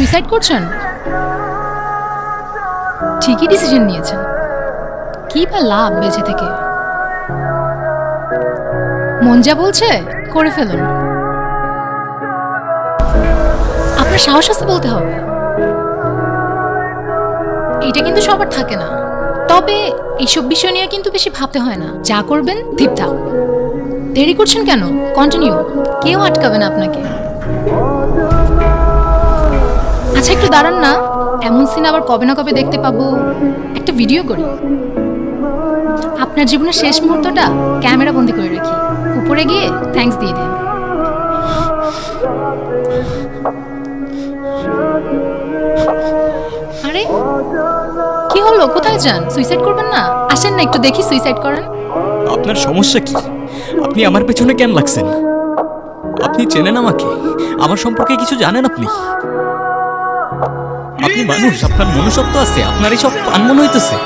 Suicide করছেন? ঠিকই decision নিয়েছেন। কি বা লাভ বেঁচে থেকে? মন যা বলছে, করে ফেলুন। আপনার সাহস আছে বলতে হবে। এটা কিন্তু সবার থাকে না। তবে এইসব বিষয় নিয়ে কিন্তু বেশি ভাবতে হয় না। যা করবেন ধীপধাপ দেরি করছেন কেন? কন্টিনিউ কেউ আটকাবে না আপনাকে। আচ্ছা একটু দাঁড়ান না। এমন সিন আবার কবে না কবে দেখতে পাবো। একটা ভিডিও করি। আপনার জীবনের শেষ মুহূর্তটা ক্যামেরা বন্দি করে রাখি। উপরে গিয়ে থ্যাঙ্কস দিয়ে দিন। আরে, কি হলো? কোথায় যান? সুইসাইড করবেন না? আসেন না, একটু দেখি সুইসাইড করেন। আপনার সমস্যা কি? আপনি আমার পেছনে কেন লাগছেন? আপনি চেনেন আমাকে? আমার সম্পর্কে কিছু জানেন আপনি? আপনি মানুষ আপনার মনুষ্যত্ব আছে আপনার এইসব আনমন হইতেছে।